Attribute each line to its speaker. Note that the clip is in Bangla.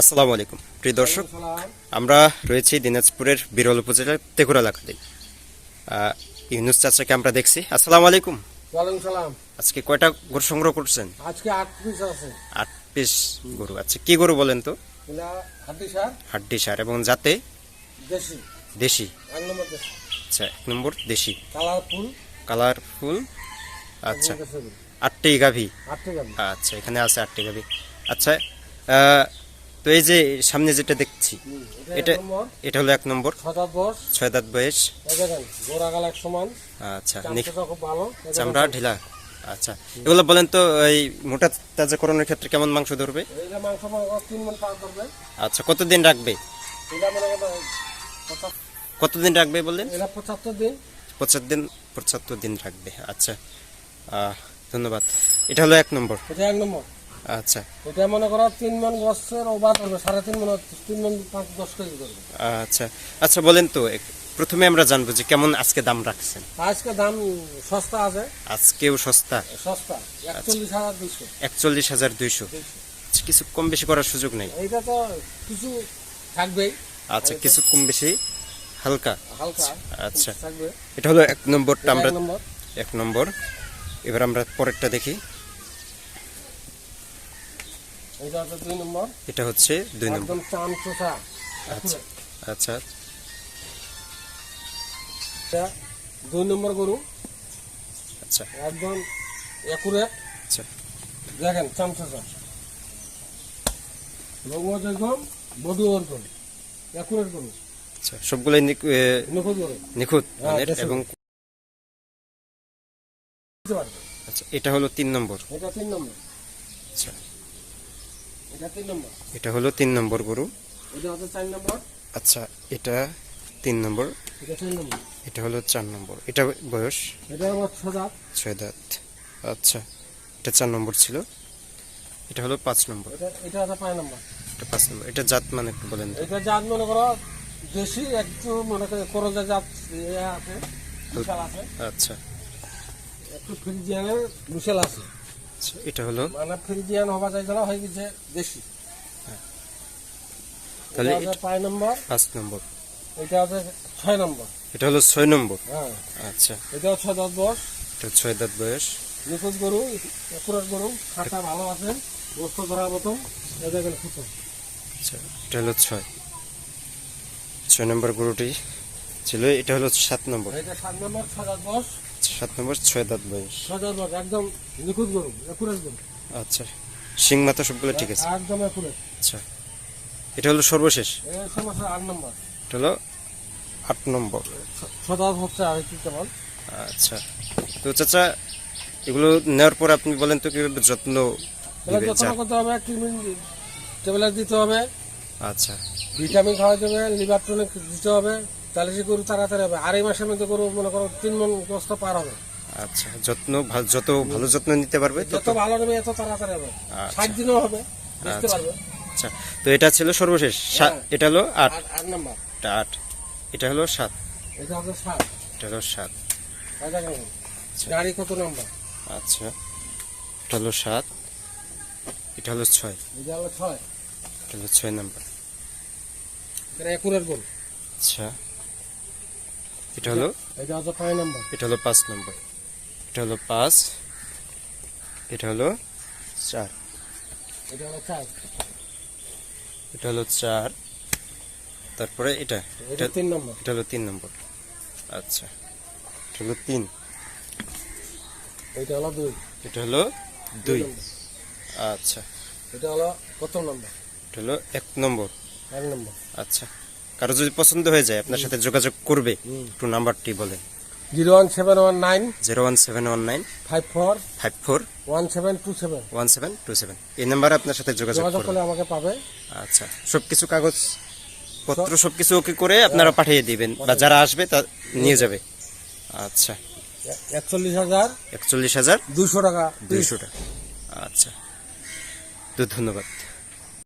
Speaker 1: আসসালামু আলাইকুম। প্রিয় দর্শক আমরা রয়েছি দিনাজপুরের বিরল উপজেলার তেঘুরা এলাকাতে ইউনুস চাচাকে আমরা দেখছি। আসসালামু আলাইকুম।
Speaker 2: সালাম।
Speaker 1: আজকে কয়টা গরু সংগ্রহ করছেন?
Speaker 2: আজকে আট পিস আছে।
Speaker 1: আট পিস গরু। আচ্ছা কি গরু বলেন তো?
Speaker 2: হাড্ডি সার।
Speaker 1: এবং যাতে
Speaker 2: দেশি।
Speaker 1: দেশি। আচ্ছা এক নম্বর দেশি।
Speaker 2: Colourful
Speaker 1: colourful. আচ্ছা আটটি গাভি। আচ্ছা এখানে আছে আটটি গাভি। আচ্ছা তো এই যে সামনে যেটা দেখছি
Speaker 2: এটা
Speaker 1: এটা হলো এক নম্বর। ছয় দাঁত বয়স। আচ্ছা চামড়া ঢিলা। আচ্ছা এগুলো বলেন তো এই মোটা তাজাকরণের ক্ষেত্রে কেমন মাংস ধরবে? আচ্ছা কতদিন রাখবে? কতদিন রাখবে বললেন
Speaker 2: পঁচাত্তর দিন।
Speaker 1: পঁচাত্তর দিন পঁচাত্তর দিন রাখবে। আচ্ছা আহ, ধন্যবাদ। এটা হলো এক নম্বর।
Speaker 2: এক নম্বর।
Speaker 1: আচ্ছা।
Speaker 2: এটা মনে করো তিন মন গছের ওভার ধরবে সাড়ে তিন মন তিন মন পাঁচ দশ কেজি ধরবে
Speaker 1: আচ্ছা। আচ্ছা বলেন তো প্রথমে আমরা জানব যে কেমন আজকে দাম রাখছেন।
Speaker 2: আজকে দাম সস্তা আছে।
Speaker 1: আজকেও সস্তা?
Speaker 2: সস্তা একচল্লিশ হাজার দুইশো।
Speaker 1: একচল্লিশ হাজার দুইশো। আচ্ছা, কিছু কম বেশি করার সুযোগ নেই?
Speaker 2: এইটা তো কিছু থাকবেই।
Speaker 1: আচ্ছা কিছু কম বেশি? হালকা?
Speaker 2: হালকা
Speaker 1: আচ্ছা। এটা হলো এক নম্বরটা আমরা
Speaker 2: নম্বর।
Speaker 1: এক নম্বর। এবার আমরা পরেরটা দেখি।
Speaker 2: এইটা হচ্ছে দুই নম্বর।
Speaker 1: এটা হচ্ছে দুই নম্বর।
Speaker 2: একদম চাম চোষা।
Speaker 1: আচ্ছা আচ্ছা।
Speaker 2: এটা দুই নম্বর গরু।
Speaker 1: আচ্ছা।
Speaker 2: একদম একুরেট
Speaker 1: আচ্ছা।
Speaker 2: দেখেন চাম চোষা। রঙ একদম বডি ওরকম একুরেট গরু।
Speaker 1: আচ্ছা সবগুলোই
Speaker 2: নিখুঁত গরু।
Speaker 1: নিখুঁত
Speaker 2: হ্যাঁ।
Speaker 1: এবং আচ্ছা এটা হলো তিন নম্বর।
Speaker 2: এটা তিন নম্বর।
Speaker 1: আচ্ছা।
Speaker 2: এটা
Speaker 1: হলো তিন নম্বর গরু। আচ্ছা এটা তিন নম্বর।
Speaker 2: এটা
Speaker 1: হলো চার নম্বর। এটা বয়স? ছয় দাঁত। আচ্ছা এটা চার নম্বর ছিল। এটা হলো পাঁচ নম্বর।
Speaker 2: এটা এটা পাঁচ নম্বর।
Speaker 1: এটা জাত মানে একটু বলেন।
Speaker 2: এটা জাত মনে করো দেশি একটু মনে করো করজা জাত ইয়ে আছে
Speaker 1: আচ্ছা।
Speaker 2: একটু ফ্রিজিয়ানের বিশাল আছে।
Speaker 1: এটা হলো
Speaker 2: মানে ফ্রিজিয়ান হবা যায় না হয়ে গেছে দেশি।
Speaker 1: তাহলে
Speaker 2: এটা পাঁচ নম্বর।
Speaker 1: পাঁচ নম্বর।
Speaker 2: এটা হচ্ছে ছয় নম্বর।
Speaker 1: এটা হলো ছয় নম্বর?
Speaker 2: হ্যাঁ।
Speaker 1: আচ্ছা।
Speaker 2: এটা হচ্ছে দশ দশ
Speaker 1: এটা ছয় দাঁত বয়স।
Speaker 2: নিখোঁজ গরু একুরেট গরু খাতা ভালো আছে গোস্ত ধরা মতন এই দেখেন খুঁতো।
Speaker 1: আচ্ছা এটা হলো ছয়। ছয় নম্বর গরুটি ছিল এটা হলো সাত নম্বর।
Speaker 2: এটা সাত নম্বর ছয় দশ
Speaker 1: আচ্ছা, সাত নম্বর ছয় দাঁত বয়স।
Speaker 2: একদম নিখুঁত গরু একুরেট গরু।
Speaker 1: আচ্ছা শিং মাথা সবগুলো ঠিক আছে?
Speaker 2: একদম
Speaker 1: আচ্ছা এটা হলো সর্বশেষ?
Speaker 2: আট নম্বর।
Speaker 1: এটা হলো আট নম্বর।
Speaker 2: হচ্ছে আর
Speaker 1: আচ্ছা তো চাচা এগুলো নেওয়ার পর আপনি বলেন তো কীভাবে যত্ন
Speaker 2: করতে হবে ট্যাবলেট দিতে হবে
Speaker 1: আচ্ছা।
Speaker 2: ভিটামিন খাওয়াতে হবে লিভার টনিক দিতে হবে তাহলে সে গরু তাড়াতাড়ি হবে। আড়াই মাসের মধ্যে গরু মনে করো তিন মন গোস্ত পার হবে।
Speaker 1: আচ্ছা যত্ন যত ভালো যত্ন নিতে পারবে তত
Speaker 2: যত ভালো নেবে এত তাড়াতাড়ি হবে।
Speaker 1: আচ্ছা।
Speaker 2: ষাট দিনও হবে বুঝতে
Speaker 1: আচ্ছা।
Speaker 2: পারবে।
Speaker 1: আচ্ছা তো এটা ছিল সর্বশেষ।
Speaker 2: হ্যাঁ।
Speaker 1: এটা হলো আট।
Speaker 2: আট নম্বর।
Speaker 1: এটা আট। এটা হলো সাত।
Speaker 2: এটা হচ্ছে সাত।
Speaker 1: এটা হলো সাত।
Speaker 2: গাড়ি কত নম্বর?
Speaker 1: আচ্ছা। এটা হলো সাত। এটা হলো ছয়।
Speaker 2: এটা হলো ছয়।
Speaker 1: এটা হলো ছয় নাম্বার।
Speaker 2: এটা একুরের গরু।
Speaker 1: আচ্ছা। এটা হলো
Speaker 2: এটা হচ্ছে পাঁচ নম্বর
Speaker 1: এটা হলো পাঁচ নম্বর এটা হলো পাঁচ এটা হলো চার
Speaker 2: এটা হলো চার
Speaker 1: এটা হলো চার তারপরে এটা
Speaker 2: এটা
Speaker 1: এটা
Speaker 2: তিন নম্বর
Speaker 1: এটা হলো তিন নম্বর আচ্ছা এটা হলো তিন
Speaker 2: এটা হলো দুই
Speaker 1: এটা হলো দুই আচ্ছা
Speaker 2: এটা হলো প্রথম নম্বর
Speaker 1: এটা হলো এক নম্বর
Speaker 2: এক নম্বর
Speaker 1: আচ্ছা কারও যদি পছন্দ হয়ে যায় আপনার সাথে যোগাযোগ করবে একটু নাম্বারটি বলে।
Speaker 2: Zero one seven one nine.
Speaker 1: Zero one seven one nine.
Speaker 2: Five four.
Speaker 1: Five four.
Speaker 2: One seven two seven.
Speaker 1: One seven two seven. এই নাম্বারে আপনার সাথে যোগাযোগ
Speaker 2: করলে আমাকে পাবে।
Speaker 1: আচ্ছা সবকিছু কাগজ পত্র সবকিছু ওকে করে আপনারা পাঠিয়ে দিবেন বা যারা আসবে তা নিয়ে যাবে। আচ্ছা।
Speaker 2: একচল্লিশ হাজার।
Speaker 1: একচল্লিশ হাজার।
Speaker 2: দুশো টাকা।
Speaker 1: দুইশো টাকা। আচ্ছা। তো ধন্যবাদ।